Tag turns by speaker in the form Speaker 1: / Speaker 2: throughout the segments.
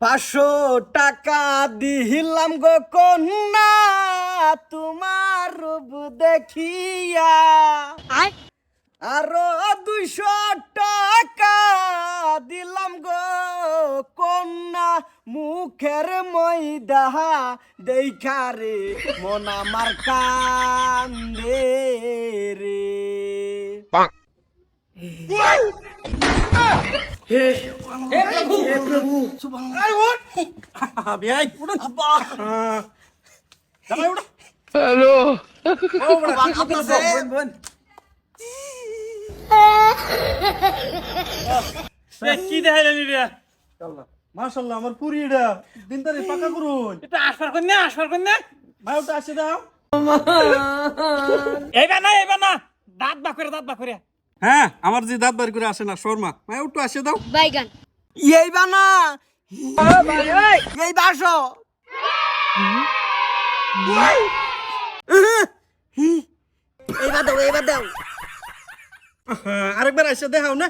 Speaker 1: পাঁচশো টাকা দিলাম গো কন্যা তোমার রূপ দেখিয়া। আরও দুইশো টাকা দিলাম গো কন্যা মুখের ময়দা দেখা রে মন আমার কান্দে রে।
Speaker 2: বিয়াই উঠুন জামাই উঠো
Speaker 3: কি দেখাইলেন রে?
Speaker 2: মাশাল্লাহ আমার পুরি এটা। দিন তারিখ পাকা করুন।
Speaker 3: এটা আসবার কন্যা আসবার কন্যা
Speaker 2: ভাই ওটা আসে দাও।
Speaker 3: এইবার না এইবার না। দাঁত বা করে দাঁত বা করে।
Speaker 2: হ্যাঁ আমার যে দাঁত বাড়ি করে আসে না শর্মা। ভাই ওটা আসে দাও।
Speaker 4: বাইগান।
Speaker 1: এই বানা। এই বাসো। এইবার দাও এইবার দাও।
Speaker 2: আরেকবার আসে দেখাও না।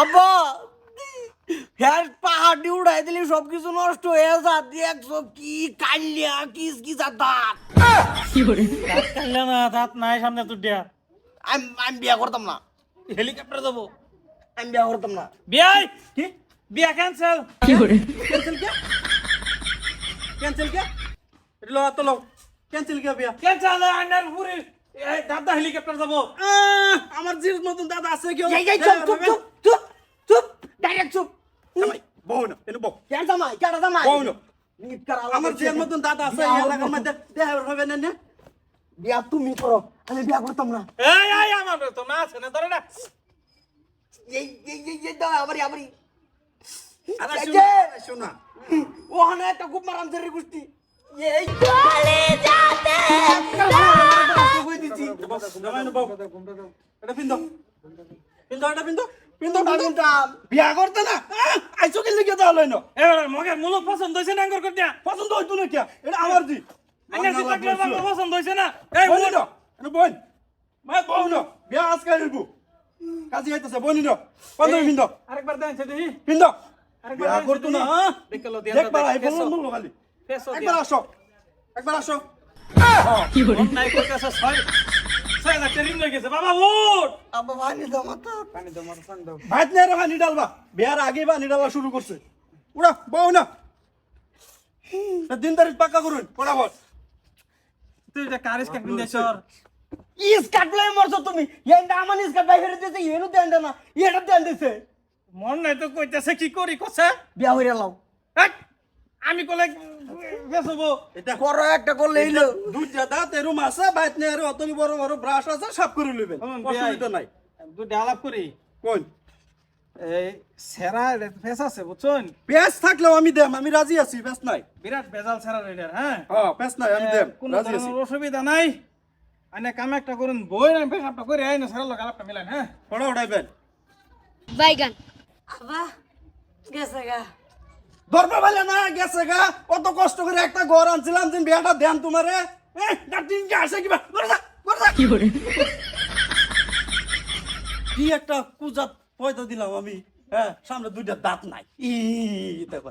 Speaker 1: আব্বা হ্যাঁ পাহাড়ি উড়াই দিলি সবকিছু নষ্ট হয়ে যা দেখছ কি কালিয়া কিস কি দাঁত
Speaker 3: দাঁত না দাঁত নাই সামনে তুই দিয়া।
Speaker 1: আমি আমি বিয়া করতাম না।
Speaker 3: হেলিকপ্টার যাব
Speaker 1: আমি বিয়া করতাম না।
Speaker 3: বিয়াই কি? বিয়া ক্যান্সেল
Speaker 2: ক্যান্সেল কে? ক্যান্সেল কে? এটা লো তো লো ক্যান্সেল কে বিয়া?
Speaker 3: ক্যান্সেল আন্ডার পুরি এই দাঁত হেলিকপ্টার যাব
Speaker 2: আহ, আমার যে মতন দাদা আছে কেউ?
Speaker 1: চুপ চুপ চুপ চুপ। ডাইরেক্ট চুপ।
Speaker 2: জামাই
Speaker 1: কেন জামাই?
Speaker 2: বউ না।
Speaker 1: নিট করা
Speaker 2: আমার যে মতন দাদা আছে এই এলাকার মধ্যে দেখা হবে না না।
Speaker 1: বিয়া তুমি করো আমি বিয়া করতাম না।
Speaker 3: এই এই আমার তো না আছে না ধরে না।
Speaker 1: এই এই এই এই দাও আবারই আবারই।
Speaker 2: শোনা,
Speaker 1: যে,
Speaker 2: আরে শোনা।
Speaker 1: ওখানে একটা খুব মারাম জেরি গুষ্টি এই
Speaker 2: এটা পিন দাও। এটা পিন
Speaker 1: আমি দাম
Speaker 2: বিয়া করতে না আহ, আইসো কি লিখে দাও লইনো
Speaker 3: এবার মগে মুলক পছন্দ হইছে না আঙ্গুর করতে?
Speaker 2: পছন্দ হইতো না কি? এটা আমার দি।
Speaker 3: আঙ্গুর কি থাকলে আমার পছন্দ হইছে না। এই
Speaker 2: বলি না এটা বোন মা বউ না। বিয়া আজকে নিবু কাজী হইতাছে বনি না বন্ধ পিন দাও
Speaker 3: আরেকবার দেন সে দেখি
Speaker 2: পিন দাও
Speaker 3: আরেকবার
Speaker 2: বিয়া করতো না হ্যাঁ?
Speaker 3: দেখল দিয়ে
Speaker 2: দেখবার আই বলল বলল খালি। একবার আসো। একবার আসো।
Speaker 3: নাই কইতাছে ছয়।
Speaker 2: ভাত নিয়ে পানি ডালবা বিয়ার আগে পানি ডালা শুরু করছে। উড়া বউ না। দিন তারিখ পাক্কা করুন ফটাফট
Speaker 3: তুই এটা কারিস কাট বিন্দে সর
Speaker 1: ইস কাটলে মরছো তুমি। এন্ডা আমার ইস কাট বাইরে দিতে এনু দেন না এটা দেন দিছে।
Speaker 3: মন নাই তো কইতাছে কি করি কছে
Speaker 1: বিয়া হইরা লাও।
Speaker 3: এই, আমি কলে বেসবো
Speaker 2: এটা
Speaker 1: করো একটা করলে এইলো
Speaker 2: দুইটা দাঁত এরম আছে বাইত নিয়ে আর অতনি বড় বড় ব্রাশ আছে সাফ করে লইবেন অসুবিধা নাই।
Speaker 3: দুই আলাপ করি।
Speaker 2: কোন
Speaker 3: এই সেরা ফেস আছে বুঝছেন?
Speaker 2: পেঁয়াজ থাকলেও আমি দেম আমি রাজি আছি পেঁয়াজ নাই।
Speaker 3: বিরাট বেজাল সেরা রেডার হ্যাঁ?
Speaker 2: হ্যাঁ নাই আমি দেম
Speaker 3: কোনো
Speaker 2: রাজি আছি।
Speaker 3: ধরনের অসুবিধা নাই। আনে কাম একটা করুন বই না পেশাবটা করে আইন সেরা লোক আলাপটা মিলান হ্যাঁ?
Speaker 2: ফটো উঠাইবেন
Speaker 4: বাইগান।
Speaker 5: আব্বা গেছে গা।
Speaker 2: ধরবে বলে না গেছে গা কত কষ্ট করে একটা ঘর আনছিলাম দিন বিয়াটা দেন তোমারে। এ দিন কে আসে কিবা যা, করে। কি একটা কুজাত পয়দা দিলাম আমি। হ্যাঁ সামনে দুইটা দাঁত নাই। ই দেখো।